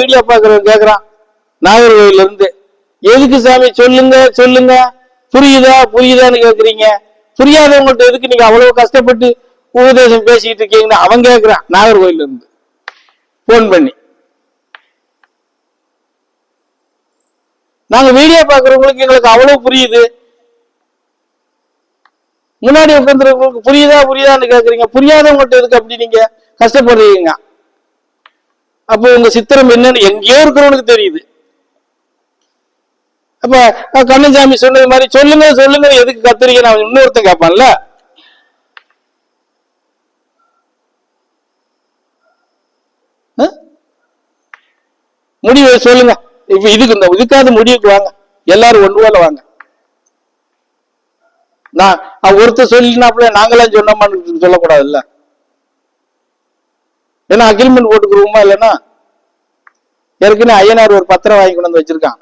Video பாக்குறவன் கேக்குறான் நாகர்கோயில்ல இருந்து. எதுக்கு சாமி சொல்லுங்க சொல்லுங்க. புரியுதா புரியுதான்னு கேக்குறீங்க. புரியாதவங்கள்ட்ட எதுக்கு நீங்க அவ்வளவு கஷ்டப்பட்டு உபதேசம் பேசிக்கிட்டு இருக்கீங்கன்னு அவன் கேக்குறான் நாகர்கோயில்ல இருந்து. போன் பண்ணி. நாங்க வீடியோ பாக்குறவங்களுக்கு எங்களுக்கு அவ்வளவு புரியுது. முன்னாடி உட்காந்துருக்கவங்களுக்கு புரியுதா புரியுதான்னு கேக்குறீங்க. புரியாதவங்கள்ட்ட எதுக்கு அப்படி நீங்க கஷ்டப்படுறீங்க? அப்போ உங்க சித்திரம் என்னன்னு எங்கேயோ இருக்கிறவனுக்கு தெரியுது. அப்ப கண்ணன்சாமி சொன்னது மாதிரி சொல்லுங்க சொல்லுங்க எதுக்கு கத்திரிக்க? நான் இன்னொருத்தன் கேட்பான்ல. அஹ்? முடிவு சொல்லுங்க. இப்ப இதுக்கு இந்த இதுக்காவது முடிவுக்கு வாங்க. எல்லாரும் ஒன்று போல வாங்க. நான் ஒருத்தர் சொல்லினாப்புல நாங்களாம் சொன்னோமான்னு சொல்லக்கூடாதுல்ல. ஏன்னா அக்ரிமெண்ட் போட்டுக்கிறோமா இல்லைன்னா ஏற்கனவே ஐயனார் ஒரு பத்திரம் வாங்கி கொண்டு வந்து வச்சிருக்கான்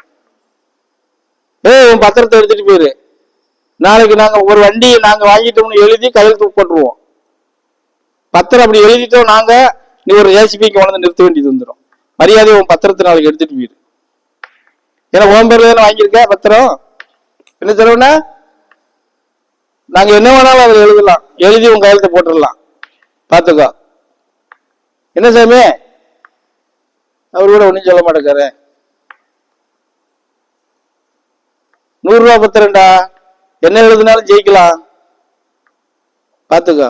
ஏய் உன் பத்திரத்தை எடுத்துட்டு போயிரு. நாளைக்கு நாங்க ஒரு வண்டியை நாங்க வாங்கிட்டோம்னு எழுதி கையெழுத்து போட்டுருவோம். பத்திரம் அப்படி எழுதிட்டோம் நாங்க நீ ஒரு ஏசிபி கொண்டு வந்து நிறுத்த வேண்டியது வந்துடும் மரியாதை உன் பத்திரத்தை நாளைக்கு எடுத்துட்டு போயிரு. ஏன்னா உன் பேர்ல தானே வாங்கியிருக்க பத்திரம்? என்ன சொல்லுவேன்னா நாங்க என்ன வேணாலும் அதை எழுதலாம். எழுதி உன் கையெழுத்து போட்டுடலாம். பாத்துக்கோ என்ன சாமி? அவர் கூட ஒண்ணும் சொல்ல மாட்டேக்காரு நூறு ரூபா பத்திரம்டா. என்ன எழுதுனாலும் ஜெயிக்கலாம். பாத்துக்கோ.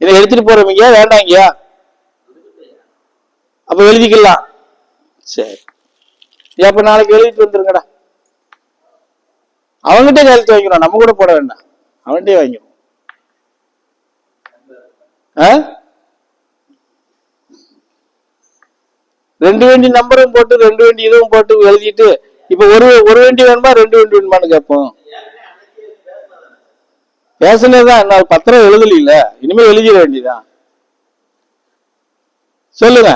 இதை எடுத்துட்டு போறவங்க வேண்டாங்கயா அப்ப எழுதிக்கலாம். சரி. அப்ப நாளைக்கு எழுதிட்டு வந்துருங்கடா. அவன்கிட்ட கையெழுத்து வாங்கிடும் நம்ம கூட போட வேண்டாம். அவன்கிட்டயே வாங்கிக்கிறோம் ஆ? ரெண்டு வண்டி நம்பரும் போட்டு ரெண்டு வண்டி இதுவும் போட்டு எழுதிட்டு இப்ப ஒரு ஒரு வண்டி வேணுமா ரெண்டு வண்டி வேணுமான்னு கேட்போம். பேசுனதுதான் என்ன பத்திரம் எழுதல இனிமே எழுதிட வேண்டியதான் சொல்லுங்க.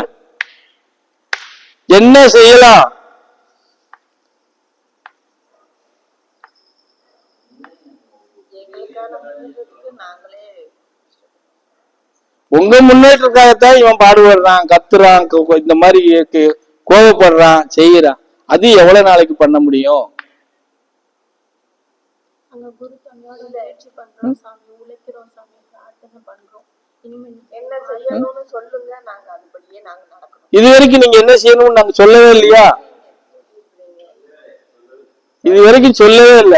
என்ன செய்யலாம்? உங்க முன்னேற்றத்துக்காகத்தான் இவன் பாடுபடுறான் கத்துறான் இந்த மாதிரி கே- கோவப்படுறான் செய்யறான் அது எவ்வளவு நாளைக்கு பண்ண முடியும்? இது வரைக்கும் நீங்க என்ன செய்யணும்னு நாங்க சொல்லவே இல்லையா? இது வரைக்கும் சொல்லவே இல்ல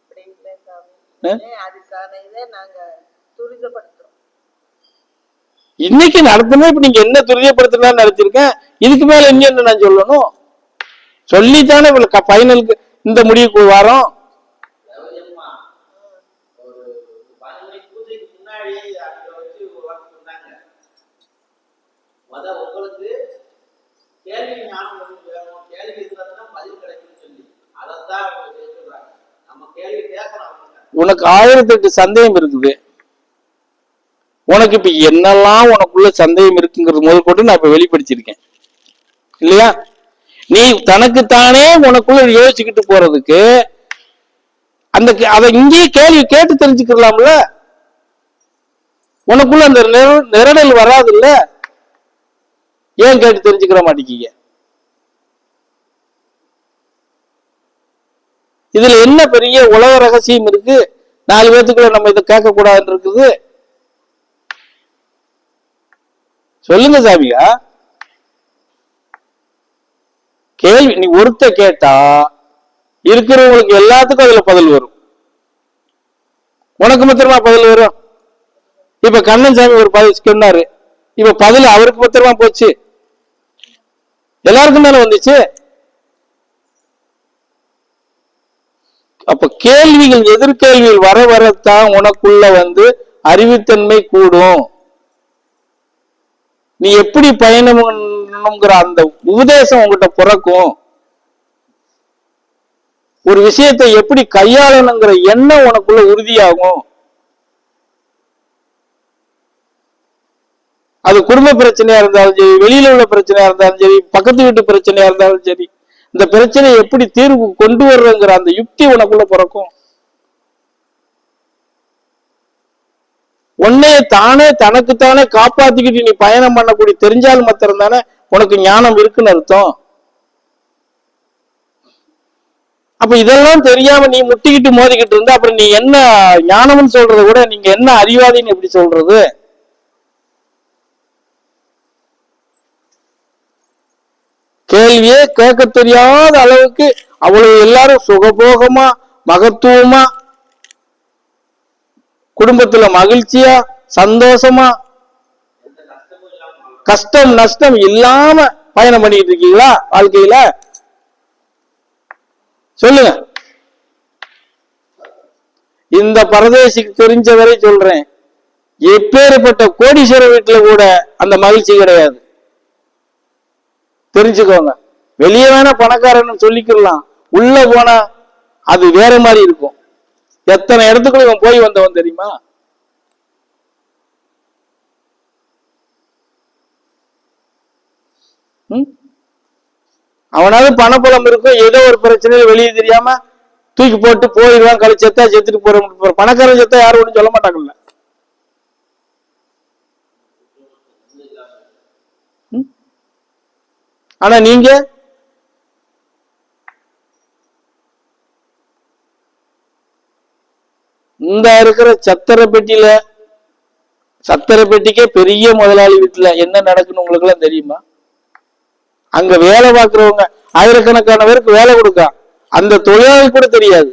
அப்படி இல்ல சாமி ஆ? இனிமே அதுக்கான இதை நாங்க துரிதப்படுத்துறோம் இன்னைக்கு நடத்தணும் இப்ப நீங்க என்ன துரியப்படுத்தலாம் நினைச்சிருக்கேன். இதுக்கு மேல இன்னும் என்ன நான் சொல்லணும்? சொல்லித்தானே இவ்வளவு ஃபைனலுக்கு இந்த முடிவுக்கு வரோம். உங்களுக்கு கேள்வி ஞானம் ஒண்ணு வேணும். கேள்வி பதில் கிடைக்கும்னு சொல்லி அதைத்தான் அவங்க செய்ய சொல்றாங்க நம்ம கேள்வி கேட்கணும் அவங்க உனக்கு ஆயிரத்தி எட்டு சந்தேகம் இருக்குது. உனக்கு இப்ப என்னெல்லாம் உனக்குள்ள சந்தேகம் இருக்குங்கிறது முதல் கொண்டு நான் இப்ப வெளிப்படுத்தியிருக்கேன். இல்லையா? நீ தனக்குத்தானே உனக்குள்ள யோசிச்சுக்கிட்டு போறதுக்கு அந்த கே- அதை இங்கேயே கேள்வி கேட்டு தெரிஞ்சுக்கலாம்ல உனக்குள்ள அந்த நிர- நிரடல் வராதுல்ல? ஏன் கேட்டு தெரிஞ்சுக்கிற மாட்டேங்கிங்க இதுல என்ன பெரிய உலக ரகசியம் இருக்கு? நாலு பேத்துக்குள்ள நம்ம இதை கேட்க கூடாதுன்னு இருக்குது. சொல்லுங்க சாமியா. கேள்வி நீ ஒருத்த கேட்டா இருக்கிறவங்களுக்கு எல்லாத்துக்கும் அதுல பதில் வரும். உனக்கு மாத்திரமா பதில் வரும்? இப்ப கண்ணன் சாமி ஒரு பதில் சொன்னாரு. இப்ப பதில் அவருக்கு மாத்திரமா போச்சு. எல்லாருக்கும் தானே வந்துச்சு? அப்ப கேள்விகள் எதிர்கேள்விகள் வர வரத்தான் உனக்குள்ள வந்து அறிவுத்தன்மை கூடும். நீ எப்படி பயணம் பண்ணணுங்கிற அந்த உபதேசம் உங்ககிட்ட பிறக்கும். ஒரு விஷயத்தை எப்படி கையாளணுங்கிற எண்ணம் உனக்குள்ள உறுதியாகும். அது குடும்ப பிரச்சனையா இருந்தாலும் சரி வெளியில உள்ள பிரச்சனையா இருந்தாலும் சரி பக்கத்து வீட்டு பிரச்சனையா இருந்தாலும் சரி இந்த பிரச்சனையை எப்படி தீர்வு கொண்டு வர்றங்கிற அந்த யுக்தி உனக்குள்ள பிறக்கும். உன்னே தானே தனக்குத்தானே காப்பாத்திக்கிட்டு நீ பயணம் பண்ணக்கூடிய தெரிஞ்சால் மாத்திரம் தானே உனக்கு ஞானம் இருக்குன்னு அர்த்தம். அப்ப இதெல்லாம் தெரியாம நீ முட்டிக்கிட்டு மோதிக்கிட்டு இருந்தா அப்புறம் நீ என்ன ஞானம்னு சொல்றத விட நீங்க என்ன அறிவாதின்னு எப்படி சொல்றது? கேள்வியே கேட்க தெரியாத அளவுக்கு அவ்வளவு எல்லாரும் சுகபோகமா மகத்துவமா குடும்பத்துல மகிழ்ச்சியா சந்தோஷமா கஷ்டம் நஷ்டம் இல்லாம பயணம் பண்ணிட்டு இருக்கீங்களா வாழ்க்கையில? சொல்லுங்க. இந்த பரதேசிக்கு தெரிஞ்ச வரை சொல்றேன். எப்பேற்பட்ட கோடீஸ்வர வீட்டுல கூட அந்த மகிழ்ச்சி கிடையாது. தெரிஞ்சுக்கோங்க. வெளியே வேணா பணக்காரன்னு சொல்லிக்கலாம் உள்ள போனா அது வேற மாதிரி இருக்கும். எத்தனை இடத்துக்குள்ள இவன் போய் வந்தவன் தெரியுமா? ம்? அவனாவது பணப்புலம் இருக்கும் ஏதோ ஒரு பிரச்சனையில வெளியே தெரியாம தூக்கி போட்டு போயிடுவான் கழிச்சத்தா செத்துட்டு போற பணக்காரன் செத்தா யாரும் ஒன்றும் சொல்ல மாட்டாங்கல்ல. ஆனா நீங்க இந்த இருக்கிற சத்திர பெட்டியில சத்திர பெட்டிக்கே பெரிய முதலாளி வீட்டுல என்ன நடக்குன்னு உங்களுக்கு எல்லாம் தெரியுமா? அங்க வேலை பார்க்கறவங்க ஆயிரக்கணக்கான பேருக்கு வேலை கொடுக்கா அந்த தொழிலாளி கூட தெரியாது.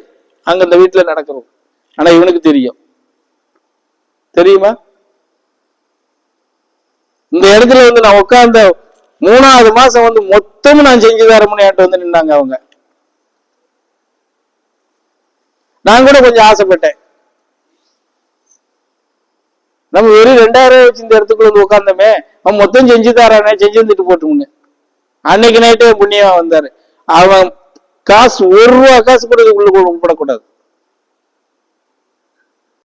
அங்க இந்த வீட்டுல நடக்கிறோம் ஆனா இவனுக்கு தெரியும். தெரியுமா? இந்த இடத்துல வந்து நான் உட்கார்ந்த மூணாவது மாசம் வந்து மொத்தமும் நான் செஞ்சு தரமுன்னு என்கிட்ட வந்து நின்னாங்க அவங்க. நான் கூட கொஞ்சம் ஆசைப்பட்டேன். நம்ம வெறும் ரெண்டாயிரம் ரூபாய் வச்சு இந்த இடத்துக்குள்ள வந்து உட்காந்தோமே அவன் மொத்தம் செஞ்சு தரானே செஞ்சு வந்துட்டு போட்டுமுன்னு அன்னைக்கு நைட்டு புண்ணியமா வந்தாரு. அவன் காசு ஒரு ரூபா காசு கூட உள்ள உட்படக்கூடாது